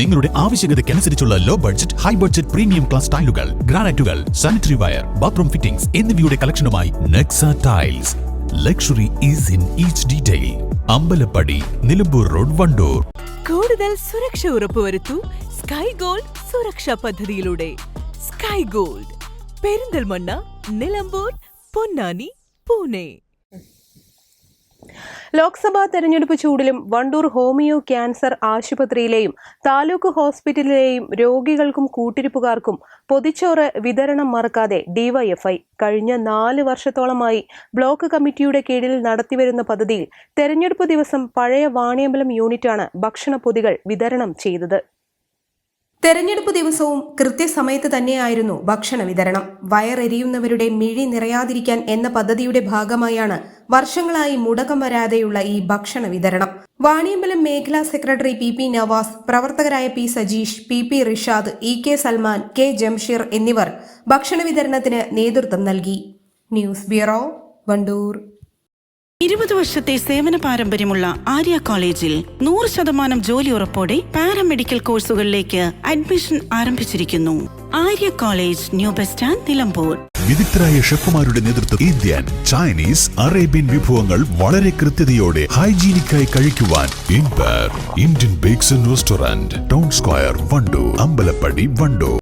നിങ്ങളുടെ ആവശ്യകതയ്ക്കനുസരിച്ചുള്ള low budget high budget premium class ടൈലുകൾ ഗ്രാനൈറ്റുകൾ സാനിറ്ററി വയർ ബാത്റൂം ഫിറ്റിംഗ്സ് എന്നിവയുടെ കളക്ഷനുമായി Nexa tiles luxury is in each detail Ambalappadi Nilambur road Wandoor. കൂടുതൽ സുരക്ഷ ഉറപ്പുവരുത്തു സ്കൈ ഗോൾഡ് സുരക്ഷാ പദ്ധതിയിലൂടെ. Sky gold Perinthalmanna Nilambur Ponnani Pune. ലോക്സഭാ തെരഞ്ഞെടുപ്പ് ചൂടിലും വണ്ടൂർ ഹോമിയോ ക്യാൻസർ ആശുപത്രിയിലെയും താലൂക്ക് ഹോസ്പിറ്റലിലെയും രോഗികൾക്കും കൂട്ടിരിപ്പുകാർക്കും പൊതിച്ചോറ് വിതരണം മറക്കാതെ ഡിവൈഎഫ്ഐ. കഴിഞ്ഞ നാല് വർഷത്തോളമായി ബ്ലോക്ക് കമ്മിറ്റിയുടെ കീഴിൽ നടത്തിവരുന്ന പദ്ധതിയിൽ തെരഞ്ഞെടുപ്പ് ദിവസം പഴയ വാണിയമ്പലം യൂണിറ്റാണ് ഭക്ഷണ പൊതികൾ വിതരണം ചെയ്തത്. തെരഞ്ഞെടുപ്പ് ദിവസവും കൃത്യസമയത്ത് തന്നെയായിരുന്നു ഭക്ഷണ വിതരണം. വയറെരിയുന്നവരുടെ മിഴി നിറയാതിരിക്കാൻ എന്ന പദ്ധതിയുടെ ഭാഗമായാണ് വർഷങ്ങളായി മുടക്കം വരാതെയുള്ള ഈ ഭക്ഷണ വിതരണം. വാണിയമ്പലം മേഖലാ സെക്രട്ടറി പി പി നവാസ് പ്രവർത്തകരായ P Sajeesh P P Rishad E K Salman K Jamsheer എന്നിവർ ഭക്ഷണ വിതരണത്തിന് നേതൃത്വം നൽകി. News bureau Wandoor. ഇരുപത് വർഷത്തെ സേവന പാരമ്പര്യമുള്ള ആര്യ കോളേജിൽ നൂറ് ശതമാനം ജോലി ഉറപ്പോടെ പാരാമെഡിക്കൽ കോഴ്സുകളിലേക്ക് അഡ്മിഷൻ ആരംഭിച്ചിരിക്കുന്നു. Arya college new bus stand Nilambur. വിദഗ്ധരായ ഷെഫുമാരുടെ നേതൃത്വം ഇന്ത്യൻ ചൈനീസ് അറേബ്യൻ വിഭവങ്ങൾ വളരെ കൃത്യതയോടെ ഹൈജീനിക്കായി കഴിക്കുവാൻ ഇൻപയർ Indian bakes restaurant town square Wandoor Ambalappadi Wandoor.